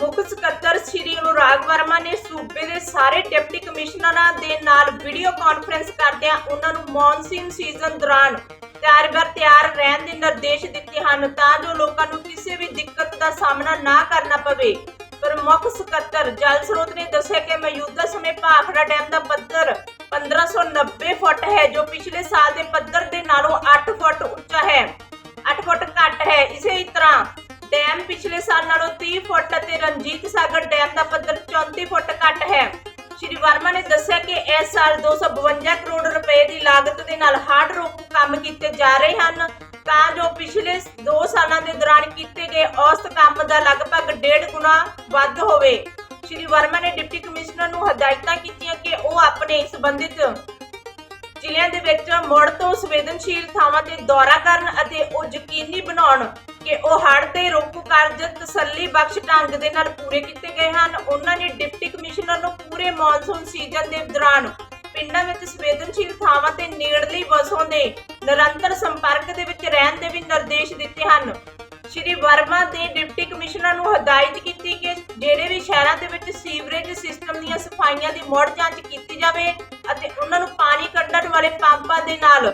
ਮੁੱਖ ਸਕੱਤਰ ਸ੍ਰੀ ਅਨੁਰਾਗ ਵਰਮਾ ਨੇ ਸੂਬੇ ਦੇ ਸਾਰੇ ਡਿਪਟੀ ਕਮਿਸ਼ਨਰਾਂ ਦੇ ਨਾਲ ਵੀਡੀਓ ਕਾਨਫਰੰਸ ਕਰਦਿਆਂ ਉਹਨਾਂ ਨੂੰ ਮੌਨਸੂਨ ਸੀਜ਼ਨ ਦੌਰਾਨ ਤਿਆਰ ਤਿਆਰ ਰਹਿਣ ਦੇ ਨਿਰਦੇਸ਼ ਦਿੱਤੇ ਹਨ ਤਾਂ ਜੋ ਲੋਕਾਂ ਨੂੰ ਕਿਸੇ ਵੀ ਦਿੱਕਤ ਦਾ ਸਾਹਮਣਾ ਨਾ ਕਰਨਾ ਪਵੇ। ਪ੍ਰਮੁੱਖ ਸਕੱਤਰ ਜਲ ਸਰੋਤ ਨੇ ਦੱਸਿਆ ਕਿ ਮੌਜੂਦਾ ਸਮੇਂ ਭਾਖੜਾ ਡੈਮ ਦਾ ਪੱਧਰ 1590 ਫੁੱਟ ਹੈ, ਜੋ ਪਿਛਲੇ ਸਾਲ ਦੇ ਪੱਧਰ ਦੇ ਨਾਲੋਂ 8 ਫੁੱਟ ਉੱਚਾ ਹੈ। 8 ਫੁੱਟ ਘੱਟ ਹੈ। ਇਸੇ ਤਰ੍ਹਾਂ ਡੈਮ ਪਿਛਲੇ ਸਾਲ ਨਾਲੋਂ 30 ਫੁੱਟ ਅਤੇ ਰਣਜੀਤ ਸਾਗਰ ਡੈਮ ਦਾ ਪੱਧਰ 34 ਫੁੱਟ ਘੱਟ ਹੈ। ਸ਼੍ਰੀ ਵਰਮਾ ਨੇ ਦੱਸਿਆ ਕਿ ਇਸ ਸਾਲ 252 ਕਰੋੜ ਰੁਪਏ ਦੀ ਲਾਗਤ ਦੇ ਨਾਲ ਹਾਰਡ ਰੋਕੂ ਕੰਮ ਕੀਤੇ ਜਾ ਰਹੇ ਹਨ। ਤਾਂ ਜੋ ਪਿਛਲੇ 2 ਸਾਲਾਂ ਦੇ ਦੌਰਾਨ ਕੀਤੇ ਗਏ ਔਸਤ ਕੰਮ ਦਾ ਲਗਭਗ ਡੇਢ ਗੁਣਾ ਵੱਧ ਹੋਵੇ। ਸ਼੍ਰੀ ਵਰਮਾ ਨੇ ਡਿਪਟੀ ਕਮਿਸ਼ਨਰ ਨੂੰ ਹਦਾਇਤਾਂ ਕੀਤੀਆਂ ਕਿ ਉਹ ਆਪਣੇ ਸੰਬੰਧਿਤ ਜ਼ਿਲ੍ਹਿਆਂ ਦੇ ਵਿੱਚ ਮੁੜ ਤੋਂ ਸੰਵੇਦਨਸ਼ੀਲ ਥਾਵਾਂ ਤੇ ਦੌਰਾ ਕਰਨ ਅਤੇ ਉਹ ਯਕੀਨੀ ਬਣਾਉਣ ਕਿ ਉਹ ਹੜ੍ਹ ਤੇ ਰੋਕੂ ਕਾਰਜ ਤਸੱਲੀ ਬਖਸ਼ ਢੰਗ ਦੇ ਨਾਲ ਪੂਰੇ ਕੀਤੇ ਗਏ ਹਨ। ਉਹਨਾਂ ਨੇ ਡਿਪਟੀ ਕਮਿਸ਼ਨਰ ਨੂੰ ਪੂਰੇ ਮੌਨਸੂਨ ਸੀਜ਼ਨ ਦੇ ਦੌਰਾਨ ਪਿੰਡਾਂ ਵਿੱਚ ਸੰਵੇਦਨਸ਼ੀਲ ਥਾਵਾਂ ਤੇ ਨੇੜਲੀ ਵਸੋਂ ਦੇ ਨਿਰੰਤਰ ਸੰਪਰਕ ਦੇ ਵਿੱਚ ਰਹਿਣ ਦੇ ਵੀ ਨਿਰਦੇਸ਼ ਦਿੱਤੇ ਹਨ। ਸ਼੍ਰੀ ਵਰਮਾ ਨੇ ਡਿਪਟੀ ਕਮਿਸ਼ਨਰ ਨੂੰ ਹਦਾਇਤ ਕੀਤੀ ਕਿ ਜਿਹੜੇ ਵੀ ਸ਼ਹਿਰਾਂ ਦੇ ਵਿੱਚ ਸੀਵਰੇਜ ਸਿਸਟਮ ਦੀਆਂ ਸਫਾਈਆਂ ਦੀ ਮੁੜ ਜਾਂਚ ਕੀਤੀ ਜਾਵੇ ਅਤੇ ਉਹਨਾਂ ਨੂੰ ਪਾਣੀ ਕੱਢਣ ਵਾਲੇ ਪੰਪਾਂ ਦੇ ਨਾਲ